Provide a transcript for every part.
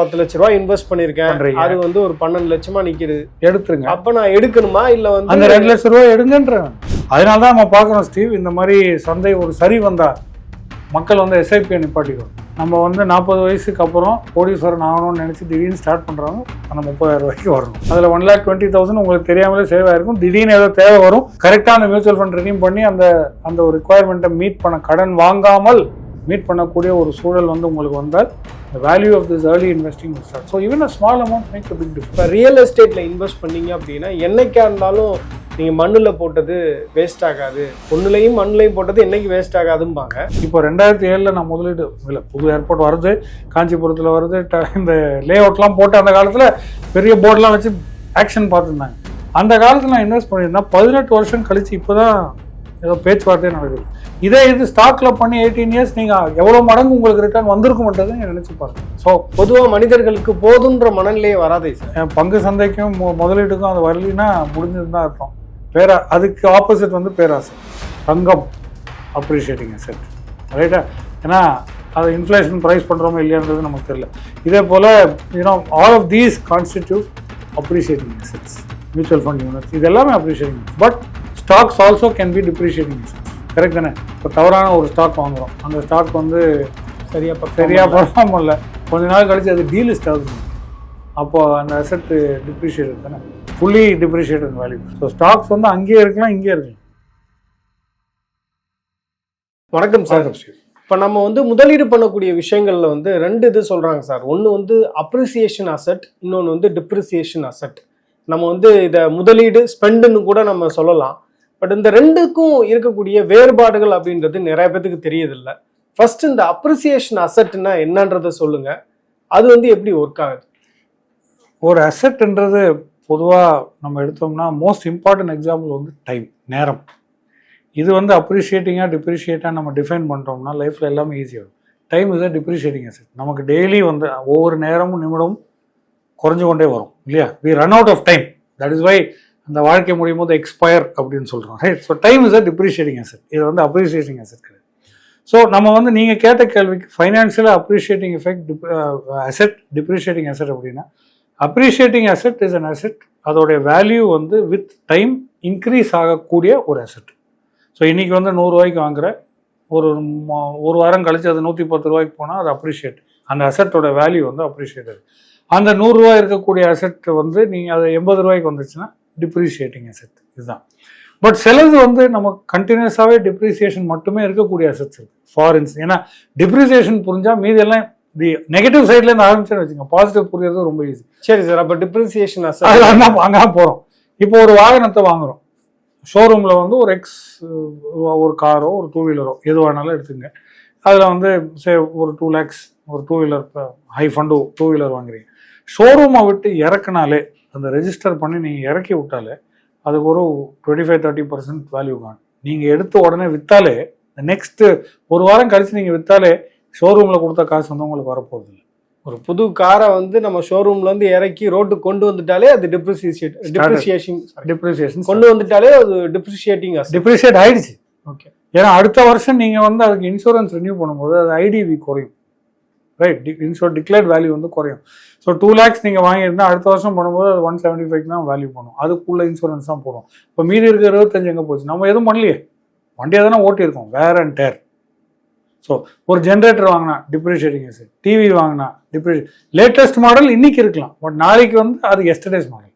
பத்து லட்ச ரூபாய் இன்வெஸ்ட் பண்ணிருக்கேன். அது வந்து ஒரு பன்னெண்டு லட்சமா நிக்குது. எடுத்துருங்க. அப்ப நான் எடுக்கணுமா? இல்ல அந்த வந்து ரெண்டு லட்சம் ரூபாய் எடுங்கன்ற அதனால தான் நம்ம பார்க்குறோம் ஸ்டீவ். இந்த மாதிரி சந்தை ஒரு சரி வந்தா மக்கள் வந்து எஸ்ஐபியை நிப்பாட்டிடுவோம் நம்ம வந்து நாற்பது வயசுக்கு அப்புறம் கோடீஸ்வரன் ஆகணும்னு நினச்சி திடீர்னு ஸ்டார்ட் பண்ணுறாங்க அந்த முப்பதாயிரம் ரூபாய்க்கு வரணும். அதில் ஒன் லேக் டுவெண்ட்டி தௌசண்ட் உங்களுக்கு தெரியாமலே சேவ் ஆயிருக்கும். திடீர்னு ஏதோ தேவை வரும். கரெக்டாக அந்த மியூச்சுவல் ஃபண்ட் ரெடியூம் பண்ணி அந்த அந்த ஒரு ரிக்குவயர்மெண்ட்டை மீட் பண்ண கடன் வாங்காமல் மீட் பண்ணக்கூடிய ஒரு சூழல் வந்து உங்களுக்கு வந்தால் of this early investing will start. So even a small amount makes a big difference. இப்ப ரியல் எஸ்டேட்ல இன்வெஸ்ட் பண்ணீங்க அப்படின்னா என்னைக்கா இருந்தாலும் நீங்க மண்ணுல போட்டது வேஸ்ட் ஆகாது. ஒண்ணுலயும் மண்ணுலயும் போட்டது என்னைக்கு வேஸ்ட் ஆகாதும்பாங்க. இப்போ ரெண்டாயிரத்தி ஏழில் நான் முதலீடு இல்லை புது ஏர்போர்ட் வருது காஞ்சிபுரத்தில் வருது ட- இந்த லே அவுட்லாம் போட்டு அந்த காலத்தில் பெரிய போர்டெலாம் வச்சு ஆக்ஷன் பார்த்துருந்தாங்க. அந்த காலத்தில் நான் இன்வெஸ்ட் பண்ணியிருந்தேன். பதினெட்டு வருஷம் கழிச்சு இப்போ தான் ஏதோ பேச்சுவார்த்தையே நடக்குது. இதே இது ஸ்டாக்ல பண்ணி எயிட்டீன் இயர்ஸ் நீங்கள் எவ்வளோ மடங்கு உங்களுக்கு ரிட்டர்ன் வந்திருக்கும்ன்றதை நினச்சி பாருங்க. ஸோ பொதுவா மனிதர்களுக்கு போதுன்ற மனநிலையே வராதே சார். பங்கு சந்தைக்கும் முதலீட்டுக்கும் அது வரலைன்னா முடிஞ்சது தான் அர்த்தம். பேரா அதுக்கு ஆப்போசிட் வந்து பேராசை. தங்கம் அப்ரிஷியேட்டிங் அசெட் ரைட்டா ஏன்னா அது இன்ஃப்ளேஷன் ப்ரைஸ் பண்ணுறோமோ இல்லையான்றது நமக்கு தெரியல. இதே போல் you know all of these constitute appreciating assets mutual fund units இது எல்லாமே appreciating but stocks also can be depreciating assets correct தானே? இப்போ தவறான ஒரு ஸ்டாக் வாங்குறோம். அந்த ஸ்டாக் வந்து சரியா perform சரியா பண்ணல. பர்ஃபார்ம் பண்ணல. கொஞ்ச நாள் கழிச்சு அது டீலிஸ்ட் ஆகுது. அப்போ அந்த அசெட் டிப்ரிஷியேட் தானே? Fully depreciated value so stocks வந்து அங்கேயே இருக்கலாம் இங்கேயே இருக்கலாம். வணக்கம் சார். இப்ப நம்ம வந்து முதலீடு பண்ணக்கூடிய விஷயங்கள்ல வந்து ரெண்டு இது சொல்றாங்க சார். ஒன்னு வந்து அப்ரிசியேஷன் அசெட் இன்னொன்னு வந்து டிப்ரிசியேஷன் அசெட் நம்ம வந்து இத முதலீடு ஸ்பெண்டுன்னு கூட நம்ம சொல்லலாம். பட் இந்த ரெண்டுக்கும் இருக்கக்கூடிய வேறுபாடுகள் அப்படின்றது நிறைய பேத்துக்கு தெரியதில்ல. ஃபர்ஸ்ட் இந்த அப்ரிசியேஷன் அசட்னா என்னன்றதை சொல்லுங்க. அது வந்து எப்படி ஒர்க் ஆகுது? ஒரு அசட்ன்றது பொதுவாக நம்ம எடுத்தோம்னா மோஸ்ட் இம்பார்ட்டன்ட் எக்ஸாம்பிள் வந்து டைம் நேரம். இது வந்து அப்ரிஷியேட்டிங்காக டிப்ரிஷியேட்டாக நம்ம டிஃபைன் பண்ணுறோம்னா லைஃப்பில் எல்லாமே ஈஸியாகும் time is a depreciating asset நமக்கு டெய்லி வந்து ஒவ்வொரு நேரமும் நிமிடமும் குறைஞ்சு கொண்டே வரும் இல்லையா? We run out of time that is why அந்த வாழ்க்கை முடியும் போது எக்ஸ்பயர் அப்படின்னு சொல்கிறோம் right so time is a depreciating asset இது வந்து அப்ரிஷியேட்டிங் அசட் கிடையாது. ஸோ நம்ம வந்து நீங்கள் கேட்ட கேள்விக்கு ஃபைனான்ஷியலாக appreciating effect asset depreciating asset அப்படின்னா appreciating asset is an asset அதோடைய வேல்யூ வந்து வித் டைம் இன்க்ரீஸ் ஆகக்கூடிய ஒரு அசெட் ஸோ இன்றைக்கி வந்து நூறுரூவாய்க்கு வாங்குற ஒரு ஒரு வாரம் கழிச்சு அது நூற்றி பத்து ரூபாய்க்கு போனால் அது அப்ரிஷியேட் அந்த அசெட்டோட வேல்யூ வந்து அப்ரிஷியேட் அந்த நூறுரூவா இருக்கக்கூடிய அசெட் வந்து நீங்கள் அது எண்பது ரூபாய்க்கு வந்துச்சுன்னா டிப்ரிஷியேட்டிங் அசெட் இதுதான். பட் சிலது வந்து நம்ம கண்டினியூஸாகவே டிப்ரிசியேஷன் மட்டுமே இருக்கக்கூடிய அசெட்ஸ் இருக்கு. ஃபாரின்ஸ் ஏன்னா டிப்ரிசியேஷன் புரிஞ்சா மீதி எல்லாம் தி நெகட்டிவ் சைட்லேருந்து ஆரம்பிச்சுன்னு வச்சுங்க பாசிட்டிவ் புரியறது ரொம்ப ஈஸி சரி சார் அப்ப டிப்ரிசியேஷன் அசெட் அங்கே போகிறோம் இப்போ ஒரு வாகனத்தை வாங்குறோம். ஷோரூமில் வந்து ஒரு எக்ஸ் ஒரு காரோ ஒரு டூ வீலரோ எது வேணாலும் எடுத்துங்க. அதில் வந்து சே ஒரு டூ லேக்ஸ் ஒரு டூ வீலர் ஹை ஃபண்டு டூ வீலர் வாங்குறீங்க. ஷோரூமை விட்டு இறக்குனாலே அந்த ரெஜிஸ்டர் பண்ணி நீங்கள் இறக்கி விட்டாலே அதுக்கு ஒரு twenty five thirty percent value காணும். நீங்கள் எடுத்த உடனே விற்றாலே நெக்ஸ்ட்டு ஒரு வாரம் கழிச்சு நீங்கள் விற்றாலே ஷோரூமில் கொடுத்த காசு வந்து உங்களுக்கு வரப்போகுது இல்லை ஒரு புது காரை வந்து நம்ம ஷோரூம்ல இருந்து இறக்கி ரோட்டுக்கு கொண்டு வந்துட்டாலே அது டிப்ரிசியேட் டிப்ரிசியேஷன் டிப்ரிசியேஷன் கொண்டு வந்துட்டாலே அது டிப்ரிசியேட்டிங் அசெட் டிப்ரிஷியேட் ஆயிடுச்சு. ஓகே ஏன்னா அடுத்த வருஷம் நீங்கள் வந்து அதுக்கு இன்சூரன்ஸ் ரினியூ பண்ணும்போது அது ஐடிவி குறையும். ரைட் இன்சூர் டிக்ளேர்ட் வேல்யூ வந்து குறையும். ஸோ டூ லேக்ஸ் நீங்கள் வாங்கியிருந்தா அடுத்த வருஷம் பண்ணும்போது அது ஒன் செவன்ட்டி ஃபைவ் தான் வேல்யூ பண்ணும் அதுக்குள்ள இன்சூரன்ஸ் தான் போடும். இப்போ மீதி இருக்க இருபத்தஞ்சு எங்கே போச்சு? நம்ம எதுவும் பண்ணலையே. வண்டியை தானே ஓட்டியிருக்கோம். வேர் அண்ட் டேர் ஸோ ஒரு ஜென்ரேட்டர் வாங்கினா டிப்ரிஷியேட்டிங் எஸ் டிவி வாங்கினா டிப்ரிஷியே லேட்டஸ்ட் மாடல் இன்னைக்கு இருக்கலாம். பட் நாளைக்கு வந்து அது எஸ்டர்டேஸ் மாடல்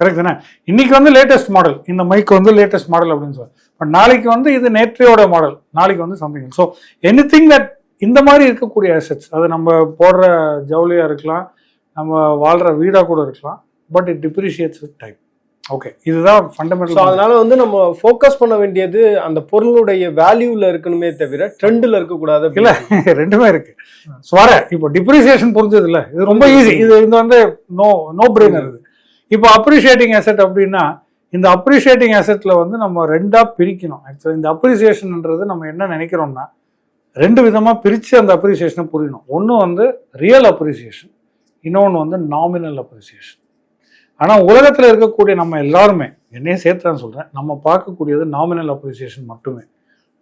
கரெக்ட் தானே? இன்னைக்கு வந்து லேட்டஸ்ட் மாடல் இந்த மைக் வந்து லேட்டஸ்ட் மாடல் அப்படின்னு சொல்லி. பட் நாளைக்கு வந்து இது நேற்றையோட மாடல் நாளைக்கு வந்து something so anything that இந்த மாதிரி இருக்கக்கூடிய அசெட்ஸ் அது நம்ம போடுற ஜவுளியாக இருக்கலாம் நம்ம வாழ்கிற வீடாக கூட இருக்கலாம் but it depreciates with time okay இதுதான் ஃபண்டமெண்டல் அதனால வந்து நம்ம ஃபோக்கஸ் பண்ண வேண்டியது அந்த பொருளுடைய வேல்யூல இருக்கணுமே தவிர ட்ரெண்ட்ல இருக்க கூடாது இல்ல ரெண்டுமே இருக்கு. ஸ்வர இப்போ டிப்ரிசியேஷன் புரிஞ்சது இல்ல இது ரொம்ப ஈஸி இது இது வந்து நோ நோ பிரெயினர் இது. இப்போ அப்ரிஷியேட்டிங் அசெட் அப்படின்னா இந்த அப்ரிஷியேட்டிங் அசெட்ல வந்து நம்ம ரெண்டா பிரிக்கணும். ஆக்சுவலி இந்த அப்ரிசியேஷன்ன்றது நம்ம என்ன நினைக்கிறோம்னா ரெண்டு விதமாக பிரித்து அந்த அப்ரிசியேஷனை புரியணும். ஒன்று வந்து ரியல் அப்ரிசியேஷன் இன்னொன்று வந்து நாமினல் அப்ரிசியேஷன் ஆனால் உலகத்தில் இருக்கக்கூடிய நம்ம எல்லாருமே என்னையும் சேர்த்து சொல்கிறேன் நம்ம பார்க்கக்கூடியது நாமினல் அப்ரிசியேஷன் மட்டுமே.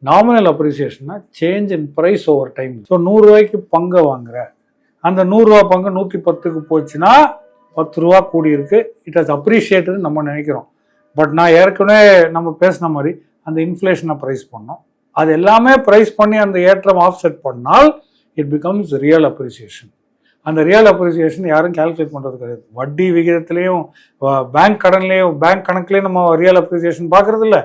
Nominal அப்ரிசியேஷன்னா change in price over time so நூறுரூவாய்க்கு பங்கை வாங்குற அந்த நூறுரூவா பங்கு நூற்றி பத்துக்கு போச்சுன்னா பத்து ரூபா கூடியிருக்கு. இட் ஹஸ் அப்ரிஷியேட்டுன்னு நம்ம நினைக்கிறோம். பட் நான் ஏற்கனவே நம்ம பேசின மாதிரி அந்த இன்ஃப்ளேஷனை ப்ரைஸ் பண்ணோம். அது எல்லாமே ப்ரைஸ் பண்ணி அந்த ஏற்றம் ஆஃப்செட் பண்ணால் இட் பிகம்ஸ் ரியல் அப்ரிசியேஷன் அந்த ரியல் அப்ரிசியேஷன் யாரும் கால்குலேட் பண்ணுறது கிடையாது. வட்டி விகிதத்துலேயும் பேங்க் கடன்லேயும் பேங்க் கணக்குலேயும் நம்ம ரியல் அப்ரிசியேஷன் பார்க்கறது இல்லை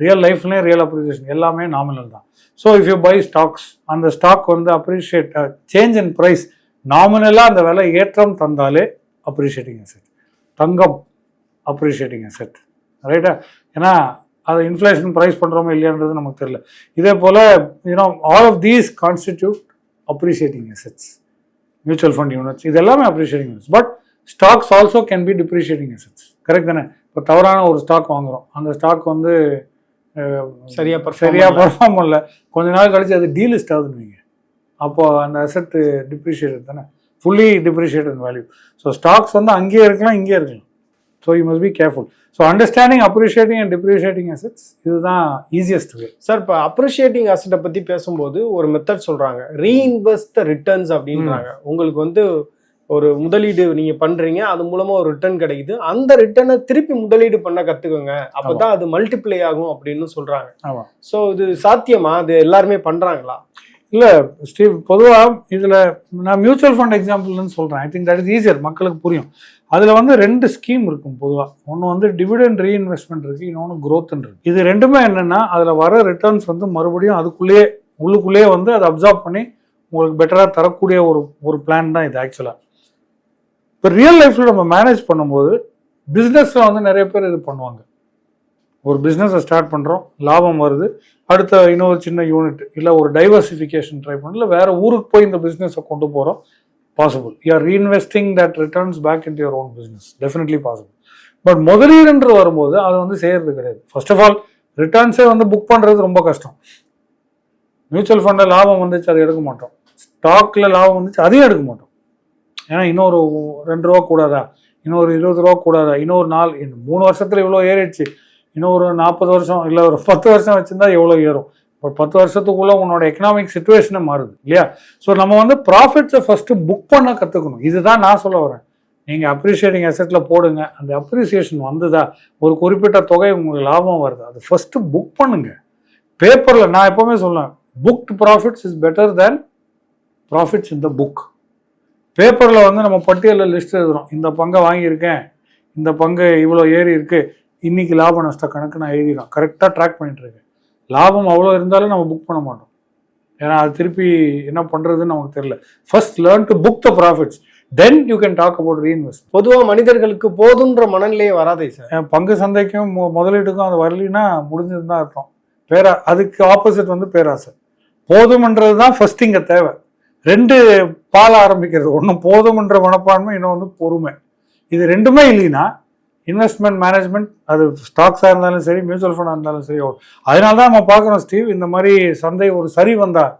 ரியல் லைஃப்லேயும் ரியல் அப்ரிசியேஷன் எல்லாமே நாமினல் தான். So if you buy stocks அந்த ஸ்டாக் வந்து அப்ரிஷியேட் சேஞ்ச் இன் ப்ரைஸ் நாமினலாக அந்த விலை ஏற்றம் தந்தாலே அப்ரிஷியேட்டிங் அசெட் தங்கம் அப்ரிஷியேட்டிங் அசெட் ரைட்டா ஏன்னா அதை இன்ஃப்ளேஷன் ப்ரைஸ் பண்ணுறோமோ இல்லையான்றது நமக்கு தெரியல. இதே போல் you know all of these constitute appreciating assets mutual fund units இது எல்லாமே appreciating but stocks also can be depreciating assets correct தானே? இப்போ தவறான ஒரு ஸ்டாக் வாங்குறோம். அந்த ஸ்டாக் வந்து அஹ், சரியா perform சரியா பண்ணல. பர்ஃபார்ம் பண்ணல. கொஞ்ச நாள் கழிச்சு அது டீலிஸ்ட் ஆகுதுன்னு வைங்க. அப்போ அந்த அசெட் டிப்ரிஷியேட்டட் தானே? Fully depreciated value so stocks வந்து அங்கேயே இருக்கலாம் இங்கேயே இருக்கலாம். So you must be careful so understanding appreciating and depreciating assets இதுதான் ஈஸியஸ்ட் வே சார் இப்போ அப்ரிஷியேட்டிங் அசட்டை பத்தி பேசும்போது ஒரு மெத்தட் சொல்றாங்க. ரீஇன்வெஸ்ட் த ரிட்டர்ன்ஸ் அப்படின்றாங்க. உங்களுக்கு வந்து ஒரு முதலீடு நீங்க பண்றீங்க அது மூலமா ஒரு ரிட்டர்ன் கிடைக்குது. அந்த ரிட்டர்னை திருப்பி முதலீடு பண்ண கத்துக்கோங்க. அப்பதான் அது மல்டிப்ளை ஆகும் அப்படின்னு சொல்றாங்க. சோ இது சாத்தியமா? அது எல்லாருமே பண்றாங்களா? இல்லை ஸ்டீவ் பொதுவாக இதில் நான் மியூச்சுவல் ஃபண்ட் எக்ஸாம்பிள்னு சொல்கிறேன் I think that is easier மக்களுக்கு புரியும். அதில் வந்து ரெண்டு ஸ்கீம் இருக்கும் பொதுவாக ஒன்று வந்து டிவிடெண்ட் ரீஇன்வெஸ்ட்மெண்ட் இருக்குது இன்னொன்று growthன்னு இருக்கு. இது ரெண்டுமே என்னென்னா அதில் வர ரிட்டர்ன்ஸ் வந்து மறுபடியும் அதுக்குள்ளேயே உள்ளுக்குள்ளேயே வந்து அதை அப்சார்ப் பண்ணி உங்களுக்கு பெட்டராக தரக்கூடிய ஒரு ஒரு பிளான் தான் இது ஆக்சுவலாக இப்போ ரியல் லைஃப்பில் நம்ம மேனேஜ் பண்ணும்போது பிஸ்னஸில் வந்து நிறைய பேர் இது பண்ணுவாங்க. ஒரு பிஸ்னஸை ஸ்டார்ட் பண்ணுறோம் லாபம் வருது அடுத்த இன்னொரு சின்ன யூனிட் இல்லை ஒரு டைவர்சிஃபிகேஷன் ட்ரை பண்ணல வேற ஊருக்கு போய் இந்த பிஸ்னஸை கொண்டு போகிறோம் possible you are reinvesting that returns back in your own business definitely possible but முதலீடுன்ற வரும்போது அதை வந்து செய்யறது கிடையாது. ஃபர்ஸ்ட் ஆஃப் ஆல் ரிட்டர்ன்ஸே வந்து புக் பண்ணுறது ரொம்ப கஷ்டம். மியூச்சுவல் ஃபண்டில் லாபம் வந்துச்சு அதை எடுக்க மாட்டோம். ஸ்டாக்ல லாபம் வந்துச்சு அதையும் எடுக்க மாட்டோம். ஏன்னா இன்னொரு ரெண்டு ரூபா கூடாதா? இன்னொரு இருபது ரூபா கூடாதா? இன்னொரு நாள் மூணு வருஷத்துல இவ்வளோ ஏறிடுச்சு. இன்னும் ஒரு நாற்பது வருஷம் இல்லை ஒரு பத்து வருஷம் வச்சிருந்தா எவ்வளோ ஏறும்? ஒரு பத்து வருஷத்துக்குள்ள உன்னோட எக்கனாமிக் சுச்சுவேஷனே மாறுது இல்லையா? ஸோ நம்ம வந்து ப்ராஃபிட்ஸை ஃபர்ஸ்ட் புக் பண்ண கற்றுக்கணும் இதுதான் நான் சொல்ல வரேன். நீங்கள் அப்ரிஷியேட்டிங் அசெட்டில் போடுங்க. அந்த அப்ரிசியேஷன் வந்ததா? ஒரு குறிப்பிட்ட தொகை உங்களுக்கு லாபம் வருது? அது ஃபர்ஸ்ட் புக் பண்ணுங்க. பேப்பரில் நான் எப்பவுமே சொல்லுவேன் booked profits is better than profits in the book பேப்பரில் வந்து நம்ம பட்டியலில் லிஸ்ட் எழுதுறோம். இந்த பங்கை வாங்கியிருக்கேன். இந்த பங்கு இவ்வளோ ஏறி இருக்கு. இன்னைக்கு லாப நஷ்ட கணக்கு நான் எழுதிடும் கரெக்டாக ட்ராக் பண்ணிட்டு இருக்கேன். லாபம் அவ்வளோ இருந்தாலும் நம்ம புக் பண்ண மாட்டோம். ஏன்னா அது திருப்பி என்ன பண்ணுறதுன்னு நமக்கு தெரியல. First learn to book the profits then you can talk about reinvest பொதுவா மனிதர்களுக்கு போதுன்ற மனநிலையே வராதே சார் பங்கு சந்தைக்கும் முதலீட்டுக்கும் அது வரலைன்னா முடிஞ்சது தான் அர்த்தம். பேரா அதுக்கு ஆப்போசிட் வந்து பேராசை போதுமன்றது தான் ஃபர்ஸ்ட் இங்கே தேவை. ரெண்டு பால ஆரம்பிக்கிறது. ஒன்று போதுமன்ற மனப்பான்மை இன்னும் வந்து பொறுமை. இது ரெண்டுமே இல்லைன்னா இன்வெஸ்ட்மெண்ட் மேனேஜ்மெண்ட் அது ஸ்டாக்ஸாக இருந்தாலும் சரி மியூச்சுவல் ஃபண்டாக இருந்தாலும் சரி அதனால தான் நம்ம பார்க்குறோம் ஸ்டீவ் இந்த மாதிரி சந்தை ஒரு சரி வந்தால்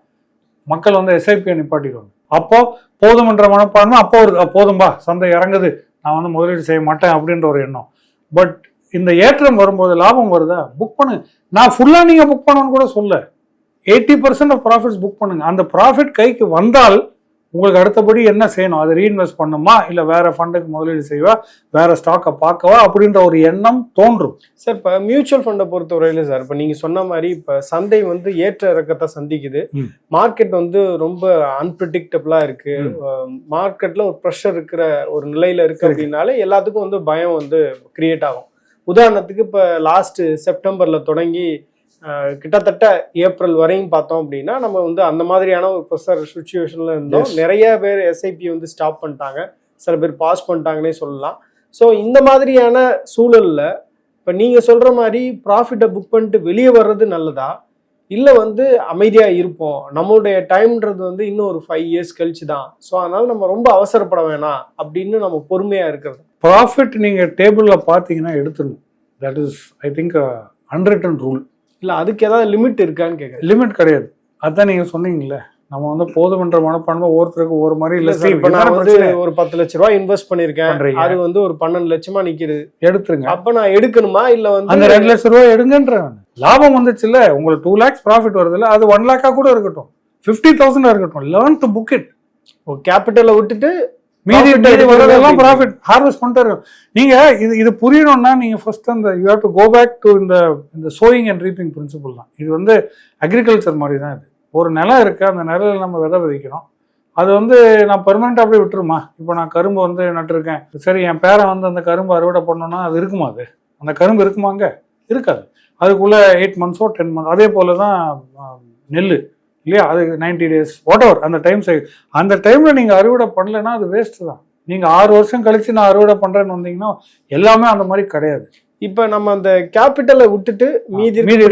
மக்கள் வந்து எஸ்ஐபியை நிப்பாட்டிடுவாங்க. அப்போ போதுமன்ற மனப்பான்மை அப்போ ஒரு போதும்பா சந்தை இறங்குது நான் வந்து முதலீடு செய்ய மாட்டேன் அப்படின்ற ஒரு எண்ணம். பட் இந்த ஏற்றம் வரும்போது லாபம் வருதா? புக் பண்ணுங்க நான் ஃபுல்லாக நீங்கள் புக் பண்ணணும்னு கூட சொல்ல eighty percent of profits book பண்ணுங்க. அந்த ப்ராஃபிட் கைக்கு வந்தால் உங்களுக்கு அடுத்தபடி என்ன செய்யணும்? அதை ரீஇன்வெஸ்ட் பண்ணுமா? இல்லை வேற ஃபண்டுக்கு முதலீடு செய்வா? வேற ஸ்டாக்கை பார்க்கவா? அப்படின்ற ஒரு எண்ணம் தோன்றும். சார் இப்போ மியூச்சுவல் ஃபண்டை பொறுத்தவரையில சார் இப்போ நீங்க சொன்ன மாதிரி இப்போ சந்தை வந்து ஏற்ற இறக்கத்தை சந்திக்குது. மார்க்கெட் வந்து ரொம்ப அன்பிரடிக்டபிளா இருக்கு. ம். மார்க்கெட்ல ஒரு ப்ரெஷர் இருக்கிற ஒரு நிலையில இருக்கு. அப்படின்னாலே எல்லாத்துக்கும் வந்து பயம் வந்து கிரியேட் ஆகும். உதாரணத்துக்கு இப்போ லாஸ்ட் செப்டம்பர்ல தொடங்கி கிட்டத்தட்ட ஏப்ரல் வரையும் பார்த்தோம் அப்படின்னா நம்ம வந்து அந்த மாதிரியான ஒரு ப்ரெஷர் சுச்சுவேஷன்ல இருந்தோம். நிறைய பேர் எஸ்ஐபி வந்து ஸ்டாப் பண்ணிட்டாங்க. சில பேர் பாஸ் பண்ணிட்டாங்கன்னே சொல்லலாம். ஸோ இந்த மாதிரியான சூழல்ல இப்போ நீங்க சொல்ற மாதிரி ப்ராஃபிட்டை புக் பண்ணிட்டு வெளியே வர்றது நல்லதா? இல்லை வந்து அமைதியா இருப்போம். நம்மளுடைய டைம்ன்றது வந்து இன்னும் ஒரு ஃபைவ் இயர்ஸ் கழிச்சு தான். ஸோ அதனால நம்ம ரொம்ப அவசரப்பட வேணாம் அப்படின்னு நம்ம பொறுமையா இருக்கிறது. ப்ராஃபிட் நீங்கள் டேபிளில் பார்த்தீங்கன்னா எடுத்துடணும். That is I think unwritten rule இல்லை அதுக்கு ஏதாவது லிமிட் இருக்கான்னு கேட்குறேன் லிமிட் கிடையாது. அதான் நீங்கள் சொன்னீங்களே நம்ம வந்து போதுமன்ற மனப்பான்மை ஒவ்வொருத்தருக்கு ஒவ்வொரு மாதிரி இல்ல சார். இப்போ நான் வந்து ஒரு பத்து லட்ச ரூபாய் இன்வெஸ்ட் பண்ணிருக்கேன். பண்றீங்க. அது வந்து ஒரு பன்னெண்டு லட்சமா நிக்குது. எடுத்துருங்க. அப்ப நான் எடுக்கணுமா? இல்ல அந்த வந்து ரெண்டு லட்சம் ரூபாய் எடுங்கன்ற லாபம் வந்துச்சுல்ல. உங்களுக்கு டூ லேக்ஸ் ப்ராஃபிட் வருதுல்ல. அது ஒன் லேக்கா கூட இருக்கட்டும். ஃபிஃப்டி தௌசண்டா இருக்கட்டும். லேர்ன் டு புக் இட் கேபிட்டலை விட்டுட்டு மீதி மீதி வரதெல்லாம். ப்ராஃபிட் ஹார்வெஸ்ட் பண்ணிட்டு இருக்கணும். நீங்க இது இது புரியணும்னா நீங்க ஃபர்ஸ்ட் அந்த you have to go back to இந்த இந்த சோயிங் அண்ட் ரீப்பிங் பிரின்சிபல் தான். இது வந்து அக்ரிகல்ச்சர் மாதிரி தான் இது. ஒரு நிலம் இருக்கு அந்த நிலையில நம்ம விதை விதைக்கிறோம். அது வந்து நான் பெர்மனெண்ட் அப்படியே விட்டுருமா? இப்போ நான் கரும்பு வந்து நட்டிருக்கேன். சரி என் பேரன் வந்து அந்த கரும்பு அறுவடை பண்ணோம்னா அது இருக்குமா அது? அந்த கரும்பு இருக்குமாங்க இருக்காது. அதுக்குள்ள எயிட் மந்த்ஸோ டென் மந்த்ஸ் அதே போல தான் நெல் இல்லையா? அது நைன்டி டேஸ் வாட் எவர் அந்த டைம் சை அந்த டைம்ல நீங்க அறுவடை பண்ணலைன்னா அது வேஸ்ட் தான். நீங்க ஆறு வருஷம் கழிச்சு நான் அறுவடை பண்றேன்னு வந்தீங்கன்னா எல்லாமே அந்த மாதிரி கிடையாது. இப்ப நம்ம அந்த கேபிட்டலை விட்டுட்டு மீதி மீதி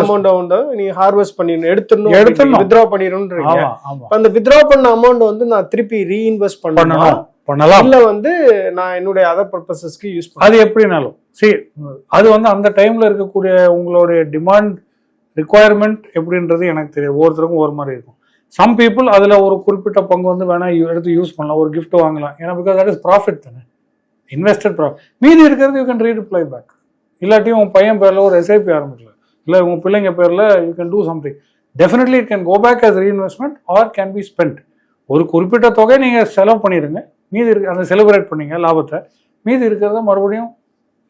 அமௌண்ட் உண்டு நீங்க ஹார்வெஸ்ட் பண்ணிடணும் எடுத்துடணும் எடுத்துடணும். வித்ரா இப்ப அந்த வித்ரா பண்ண அமௌண்ட் வந்து நான் திருப்பி ரீஇன்வெஸ்ட் பண்ணணும்? பண்ணலாம் இல்ல வந்து நான் என்னுடைய அதர் பர்பசஸ்க்கு யூஸ் பண்ணலாம் அது எப்படினாலும். சரி அது வந்து அந்த டைம்ல இருக்கக்கூடிய உங்களுடைய டிமாண்ட் ரிக்குவயர்மெண்ட் எப்படின்றது எனக்கு தெரியாது. ஒவ்வொருத்தருக்கும் ஒரு மாதிரி இருக்கும். சம் பீப்புள் அதில் ஒரு குறிப்பிட்ட பங்கு வந்து வேணால் எடுத்து யூஸ் பண்ணலாம். ஒரு கிஃப்ட் வாங்கலாம். ஏன்னா பிகாஸ் தட் இஸ் ப்ராஃபிட் தானே. இன்வெஸ்டட் ப்ராஃபிட் மீதி இருக்கிறது யூ கேன் ரீரிப்ளை பேக் இல்லாட்டியும் உங்கள் பையன் பேரில் ஒரு எஸ்ஐபி ஆரம்பிக்கலாம் இல்லை உங்கள் பிள்ளைங்க பேரில் you can do something definitely it can go back as reinvestment or can be spend ஒரு குறிப்பிட்ட தொகை நீங்கள் செலவு பண்ணிடுங்க. மீதி இருக்கு அந்த செலிப்ரேட் பண்ணீங்க லாபத்தை. மீதி இருக்கிறத மறுபடியும்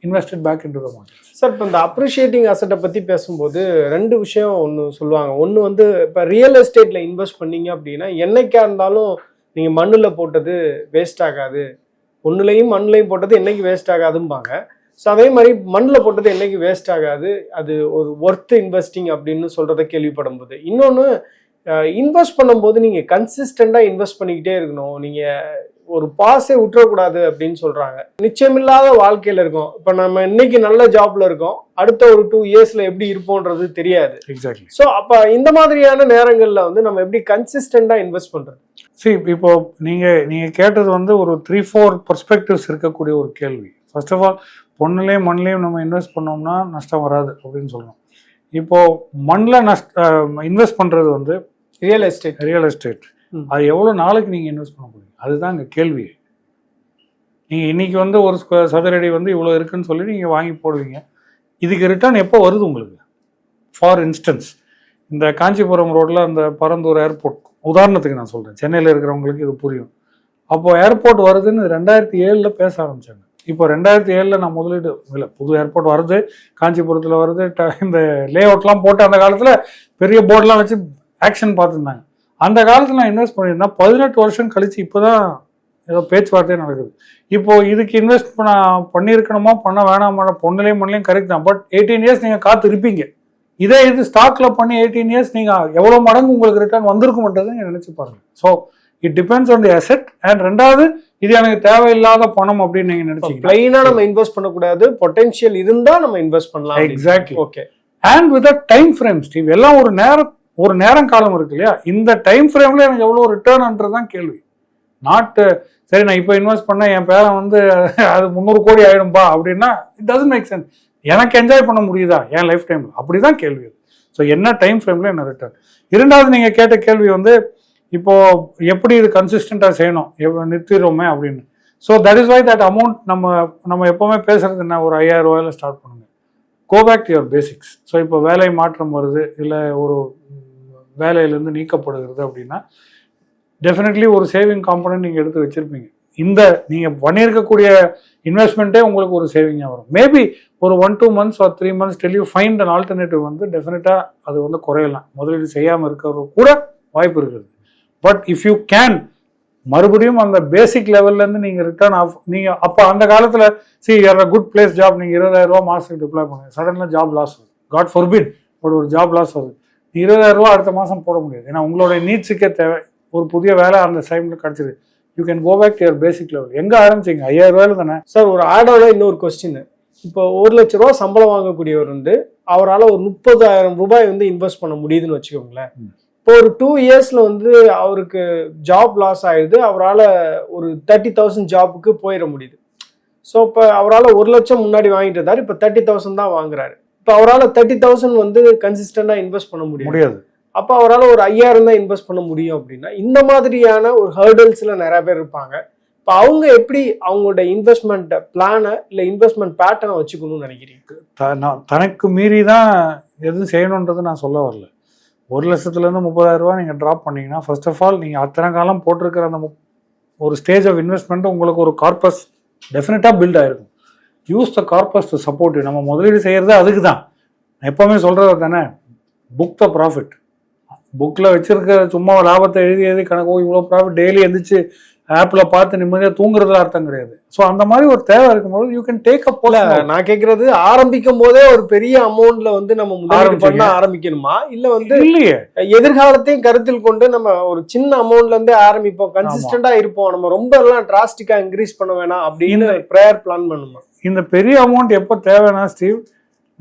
invested back into the market sir இப்போ இந்த அப்ரிஷியேட்டிங் அசட்டை பற்றி பேசும்போது ரெண்டு விஷயம் ஒன்று சொல்லுவாங்க. ஒன்று வந்து இப்போ ரியல் எஸ்டேட்டில் இன்வெஸ்ட் பண்ணீங்க அப்படின்னா என்னைக்கா இருந்தாலும் நீங்கள் மண்ணில் போட்டது வேஸ்ட் ஆகாது. ஒன்றுலையும் மண்ணிலையும் போட்டது என்னைக்கு வேஸ்ட் ஆகாதும்பாங்க. ஸோ அதே மாதிரி மண்ணில் போட்டது என்னைக்கு வேஸ்ட் ஆகாது? அது ஒரு ஒர்த் இன்வெஸ்டிங் அப்படின்னு சொல்கிறத கேள்விப்படும் போது இன்னொன்று இன்வெஸ்ட் பண்ணும்போது நீங்கள் கன்சிஸ்டண்ட்டாக இன்வெஸ்ட் பண்ணிக்கிட்டே இருக்கணும். நீங்கள் ஒரு பாஸே விட்டுறக்கூடாது அப்படின்னு சொல்றாங்க. நிச்சயமில்லாத வாழ்க்கையில இருக்கோம். இப்ப நம்ம இன்னைக்கு நல்ல ஜாப்ல இருக்கோம். அடுத்த ஒரு டூ இயர்ஸ்ல எப்படி இருப்போன்றது தெரியாது. எக்ஸாக்ட்லி ஸோ அப்ப இந்த மாதிரியான நேரங்கள்ல வந்து நம்ம எப்படி கன்சிஸ்டண்டா இன்வெஸ்ட் பண்றது? சரி இப்போ நீங்க நீங்க கேட்டது வந்து ஒரு த்ரீ ஃபோர் பர்ஸ்பெக்டிவ்ஸ் இருக்கக்கூடிய ஒரு கேள்வி. ஃபர்ஸ்ட் ஆஃப் ஆல் பொண்ணுலேயும் மண்ணிலையும் நம்ம இன்வெஸ்ட் பண்ணோம்னா நஷ்டம் வராது அப்படின்னு சொல்லணும் இப்போ மண்ணில் நஷ்ட இன்வெஸ்ட் பண்றது வந்து ரியல் எஸ்டேட் ரியல் எஸ்டேட். அது எவ்வளோ நாளைக்கு நீங்கள் இன்வெஸ்ட் பண்ண முடியும்? அதுதான் இங்கே கேள்வி. நீங்கள் இன்னைக்கு வந்து ஒரு ஸ்கொயர் சதுரடி வந்து இவ்வளோ இருக்குன்னு சொல்லி நீங்கள் வாங்கி போடுவீங்க. இதுக்கு ரிட்டர்ன் எப்போ வருது உங்களுக்கு? ஃபார் இன்ஸ்டன்ஸ் இந்த காஞ்சிபுரம் ரோட்டில் அந்த பரந்தூர் ஏர்போர்ட் உதாரணத்துக்கு நான் சொல்கிறேன் சென்னையில் இருக்கிறவங்களுக்கு இது புரியும். அப்போது ஏர்போர்ட் வருதுன்னு ரெண்டாயிரத்தி ஏழில் பேச ஆரம்பிச்சாங்க. இப்போ ரெண்டாயிரத்தி ஏழில் நான் முதலீடு இல்லை புது ஏர்போர்ட் வருது காஞ்சிபுரத்தில் வருது ட- இந்த லே அவுட்லாம் போட்டு அந்த காலத்தில் பெரிய போர்டெலாம் வச்சு ஆக்ஷன் பார்த்துருந்தாங்க. அந்த காலத்தில் நான் இன்வெஸ்ட் பண்ணியிருந்தேன். பதினெட்டு வருஷம் கழிச்சு இப்போதான் ஏதோ பேச்சுவார்த்தையே நடக்குது. இப்போ இதுக்கு இன்வெஸ்ட் பண்ண பண்ணியிருக்கணுமா பண்ண வேணாமா பொண்ணுலையும் மண்ணிலையும் கரெக்ட் தான். பட் எயிட்டீன் இயர்ஸ் நீங்கள் காத்து இருப்பீங்க இதே இது ஸ்டாக்ல பண்ணி எயிட்டீன் இயர்ஸ் நீங்கள் எவ்வளோ மடங்கு உங்களுக்கு ரிட்டர்ன் வந்திருக்கும்ன்றதை நீங்கள் நினச்சி பாருங்க. So it depends on the asset and ரெண்டாவது இது எனக்கு தேவையில்லாத பணம் அப்படின்னு நீங்கள் நினைச்சீங்க. பிளைனா நம்ம இன்வெஸ்ட் பண்ணக்கூடாது. பொட்டன்ஷியல் இருந்தா நம்ம இன்வெஸ்ட் பண்ணலாம் Exactly. Okay and with time frame Steve எல்லாம் ஒரு நேரம் ஒரு நேரம் காலம் இருக்கு இல்லையா? இந்த டைம் ஃப்ரேம்ல எனக்கு எவ்வளோ ரிட்டர்ன்ன்றது தான் கேள்வி. நாட்டு சரி நான் இப்போ இன்வெஸ்ட் பண்ண என் பேரன் வந்து அது முந்நூறு கோடி ஆயிடும்பா அப்படின்னா இட் டசன்ட் மேக் சென்ஸ் எனக்கு என்ஜாய் பண்ண முடியுதா? என் லைஃப் டைம்ல அப்படிதான் கேள்வி ஸோ என்ன டைம் ஃப்ரேம்ல என்ன ரிட்டர்ன் இரண்டாவது நீங்க கேட்ட கேள்வி வந்து இப்போ எப்படி இது கன்சிஸ்டண்டா செய்யணும்? எவ்வ- நிறுத்திடுவோமே அப்படின்னு. So that is why that amount நம்ம நம்ம எப்பவுமே பேசுறது என்ன? ஒரு ஐயாயிரம் ரூபாயில ஸ்டார்ட் பண்ணுங்க. Go back to your basics so இப்போ வேலை மாற்றம் வருது இல்லை ஒரு வேலையிலேருந்து நீக்கப்படுகிறது அப்படின்னா டெஃபினெட்லி ஒரு சேவிங் காம்பனன்ட் நீங்கள் எடுத்து வச்சிருப்பீங்க. இந்த நீங்கள் பண்ணியிருக்கக்கூடிய இன்வெஸ்ட்மெண்ட்டே உங்களுக்கு ஒரு சேவிங்காக வரும். மேபி ஒரு one two months or three months tell you find and alternative வந்து டெஃபினட்டாக அது வந்து குறையலாம். முதலீடு செய்யாமல் இருக்கிறது கூட வாய்ப்பு இருக்கிறது பட் இஃப் யூ கேன் மறுபடியும் அந்த பேசிக் லெவல்லேருந்து நீங்கள் ரிட்டர்ன் ஆஃப் நீங்கள் அப்போ அந்த காலத்தில் see your a good place job நீங்கள் இருபதாயிரம் ரூபா மாதத்துக்கு டிப்ளை பண்ணுங்க. சடனாக ஜாப் லாஸ் வருது. காட் ஃபர்பிட் பட் ஒரு ஜாப் லாஸ் வருது. இருபதாயிரம் ரூபா அடுத்த மாதம் போட முடியாது. ஏன்னா உங்களோட நீட்ஸுக்கே தேவை. ஒரு புதிய வேலை அந்த டைமில் கிடச்சிது. You can go back to your basic level எங்கே ஆரம்பிச்சீங்க? ஐயாயிரம் ரூபாயில தானே? சார் ஒரு ஆடோட இன்னொரு கொஸ்டின் இப்போ ஒரு லட்ச ரூபா சம்பளம் வாங்கக்கூடியவர் வந்து அவரால் ஒரு முப்பதாயிரம் ரூபாய் வந்து இன்வெஸ்ட் பண்ண முடியுதுன்னு வச்சுக்கோங்களேன். இப்போ ஒரு டூ இயர்ஸ்ல வந்து அவருக்கு ஜாப் லாஸ் ஆயிடுது. அவரால் ஒரு தேர்ட்டி தௌசண்ட் ஜாபுக்கு போயிட முடியுது. ஸோ இப்போ அவரால் ஒரு லட்சம் முன்னாடி வாங்கிட்டு இருந்தாரு. இப்போ தேர்ட்டி தௌசண்ட் தான் வாங்குறாரு. இப்போ அவரால் தேர்ட்டி தௌசண்ட் வந்து கன்சிஸ்டண்டாக இன்வெஸ்ட் பண்ண முடியும். முடியாது. அப்போ அவரால் ஒரு ஐயாயிரம் தான் இன்வெஸ்ட் பண்ண முடியும் அப்படின்னா இந்த மாதிரியான ஒரு ஹர்டல்ஸ்ல நிறைய பேர் இருப்பாங்க. இப்போ அவங்க எப்படி அவங்களோட இன்வெஸ்ட்மெண்ட் பிளானை இல்லை இன்வெஸ்ட்மெண்ட் பேட்டர்னை வச்சுக்கணும்னு நினைக்கிறீங்க? தனக்கு மீறி தான் எதுவும் செய்யணுன்றது நான் சொல்ல வரல. ஒரு லட்சத்துலேருந்து முப்பதாயிரம் ரூபாய் நீங்கள் ட்ராப் பண்ணீங்கன்னா ஃபர்ஸ்ட் ஆஃப் ஆல் நீங்கள் அத்தனை காலம் போட்டிருக்கிற அந்த ஒரு ஸ்டேஜ் ஆஃப் இன்வெஸ்ட்மெண்ட் உங்களுக்கு ஒரு கார்பஸ் டெஃபினட்டாக பில்ட் ஆயிருக்கும். Use the corpus to support நம்ம முதலீடு செய்கிறது அதுக்கு தான் எப்போவுமே சொல்கிறது தானே? புக் த ப்ராஃபிட் புக்கில் வச்சுருக்க சும்மா லாபத்தை எழுதி எழுதி கணக்கு இவ்வளோ ப்ராஃபிட் டெய்லி எழுந்திரிச்சு ஆப்பில் பார்த்து நிம்மதியாக தூங்குறதுல அர்த்தம் கிடையாது. ஸோ அந்த மாதிரி ஒரு தேவை இருக்கும்போது யூ கேன் டேக் அப் இல்ல நான் கேக்குறது ஆரம்பிக்கும் போதே ஒரு பெரிய அமௌண்ட்ல வந்து நம்ம முதலீடு. பண்ண ஆரம்பிக்கணுமா? இல்ல வந்து இல்லையே. எதிர்காலத்தையும் கருத்தில் கொண்டு நம்ம ஒரு சின்ன அமௌண்ட்ல இருந்தே ஆரம்பிப்போம் கன்சிஸ்டண்டா இருப்போம். நம்ம ரொம்ப எல்லாம் டிராஸ்டிக்கா இன்க்ரீஸ் பண்ண வேணாம் அப்படின்னு ப்ரேயர் பிளான் பண்ணுமா? இந்த பெரிய அமௌண்ட் எப்போ தேவைன்னா ஸ்டீவ்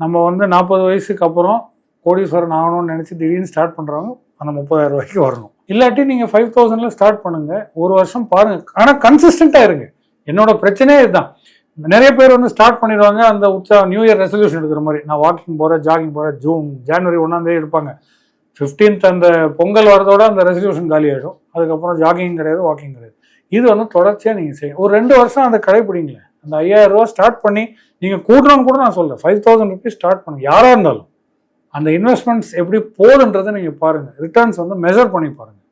நம்ம வந்து நாற்பது வயசுக்கு அப்புறம் கோடீஸ்வரன் ஆகணும்னு நினச்சி திடீர்னு ஸ்டார்ட் பண்ணுறவங்க அந்த முப்பதாயிரம் ரூபாய்க்கு வரணும். இல்லாட்டி நீங்கள் ஃபைவ் தௌசண்டில் ஸ்டார்ட் பண்ணுங்கள் ஒரு வருஷம் பாருங்கள் ஆனால் கன்சிஸ்டண்ட்டாக இருங்க. என்னோட பிரச்சனையே இதுதான். நிறைய பேர் வந்து ஸ்டார்ட் பண்ணிடுவாங்க. அந்த உற்சா நியூ இயர் ரெசல்யூஷன் எடுக்கிற மாதிரி. நான் வாக்கிங் போகிறேன் ஜாகிங் போகிறேன் ஜூன் ஜனவரி ஒன்றாந்தேதி எடுப்பாங்க. ஃபிஃப்டீன்த் அந்த பொங்கல் வரதோட அந்த ரெசல்யூஷன் காலி ஆகிடும் அதுக்கப்புறம் ஜாகிங் கிடையாது வாக்கிங் கிடையாது. இது வந்து தொடர்ச்சியாக நீங்கள் செய்யும் ஒரு ரெண்டு வருஷம் அதை கடைப்பிடிங்களேன். அந்த ஐயாயிரம் ரூபா ஸ்டார்ட் பண்ணி நீங்கள் கூடுறோன்னு கூட நான் சொல்றேன் ஃபைவ் தௌசண்ட் ருபீஸ் ஸ்டார்ட் பண்ணுங்க யாராக இருந்தாலும். அந்த இன்வெஸ்ட்மெண்ட்ஸ் எப்படி போகுதுன்றதை நீங்கள் பாருங்கள் ரிட்டர்ன்ஸ் வந்து மெஷர் பண்ணி பாருங்கள்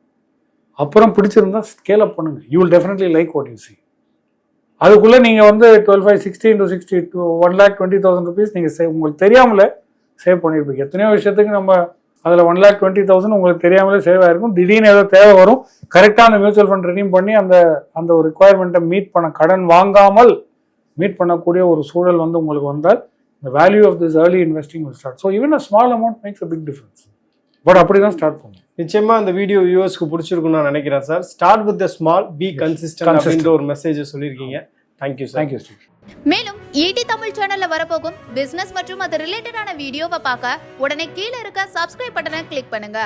அப்புறம் பிடிச்சிருந்தா ஸ்கேல் அப் பண்ணுங்க. You will definitely like what you see அதுக்குள்ளே நீங்கள் வந்து twelve five sixty into sixty two one lakh twenty thousand rupees நீங்கள் சேவ் உங்களுக்கு தெரியாமலே சேவ் பண்ணியிருப்பீங்க எத்தனையோ விஷயத்துக்கு நம்ம அதில் ஒன் லேக் டுவெண்ட்டி தௌசண்ட் உங்களுக்கு தெரியாமலே சேவ் ஆகிருக்கும் திடீர்னு ஏதோ தேவை வரும். கரெக்டாக அந்த மியூச்சுவல் ஃபண்ட் ரெடீம் பண்ணி அந்த அந்த ஒரு ரிக்குவயர்மெண்ட்டை மீட் பண்ண கடன் வாங்காமல் மீட் பண்ணக்கூடிய ஒரு சூழல் வந்து உங்களுக்கு வந்தால் the value of this early investing will start. So even a small amount makes a big difference but அப்படி தான் ஸ்டார்ட் பண்ணும். நிச்சயமா இந்த வீடியோ வியூவர்ஸ்க்கு பிடிச்சிருக்கும்னு நான் நினைக்கிறேன் sir start with the small be consistent Consistent. அப்படின்ற ஒரு மெசேஜ் சொல்லியிருக்கீங்க. Thank you sir thank you Steve மேலும் ஈடி தமிழ் சேனல்ல வரப்போகும் பிசினஸ் மற்றும் அது ரிலேட்டடான வீடியோவை பார்க்க உடனே கீழே இருக்க சப்ஸ்கிரைப் பட்டனை கிளிக் பண்ணுங்க.